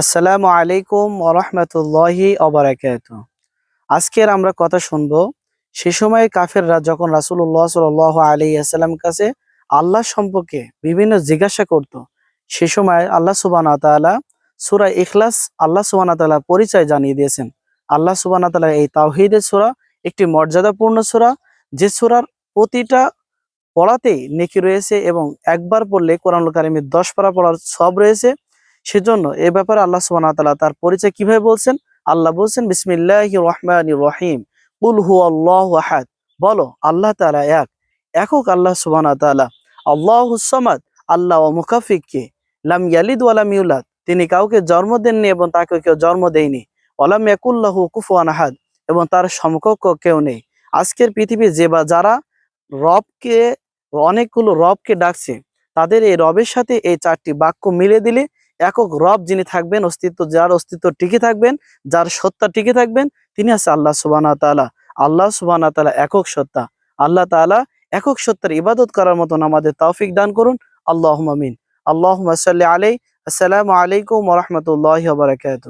আসসালামু আলাইকুম ওরহমতুল্লাহি অবরাকাত আজকের আমরা কথা শুনব, সে সময় কাফেররা যখন রাসূলুল্লাহ সাল্লাল্লাহু আলাইহি আসসালাম কাছে আল্লাহ সম্পর্কে বিভিন্ন জিজ্ঞাসা করত, সে সময় আল্লাহ সুবহানাহু ওয়া সুরা ইখলাস আল্লাহ সুবহানাহু ওয়া তাআলা পরিচয় জানিয়ে দিয়েছেন। আল্লাহ সুবহানাহু ওয়া তাআলা এই তাওহীদের সূরা একটি মর্যাদাপূর্ণ সূরা, যে সূরার প্রতিটা পড়াতেই নেকি রয়েছে এবং একবার পড়লে কোরআনুল কারিমের দশ পারা পড়ার সব রয়েছে। সেজন্য এ ব্যাপারে আল্লাহ তাআলা তার পরিচয় কীভাবে বলছেন? আল্লাহ বলছেন, বিসমিল্লাহির রহমানির রহিম। কুল হুয়াল্লাহু আহাদ। বলো, আল্লাহ তাআলা এক। একক আল্লাহ সুবহানাহু ওয়া তাআলা। আল্লাহুস সামাদ, আল্লাহ ও মুকাফিককে লাম ইয়ালিদ ওয়া লাম ইউলাদ। তিনি কাউকে জন্ম দেননি এবং তাকে কেউ জন্ম দেয়নি। ওয়ালাম ইয়াকুল্লাহু কুফুয়ান আহাদ। এবং তার সমকক্ষ কেউ নেই। আজকের পৃথিবী যে বা যারা রবকে, অনেকগুলো রবকে ডাকছে, তাদের এই রবের সাথে এই চারটি বাক্য মিলে দিলে একক রব যিনি থাকবেন, অস্তিত্ব, যার অস্তিত্ব টিকে থাকবেন, যার সত্তা টিকে থাকবেন, তিনি আছে আল্লাহ সুবানা তাআলা। আল্লাহ সুবানা তাআলা একক সত্তা। আল্লাহ তালা একক সত্তার ইবাদত করার মতন আমাদের তৌফিক দান করুন। আল্লাহ আমিন। আল্লাহ সাল্লি আলাই আসসালামু আলাইকুম রহমতুল্লাহ বারকাত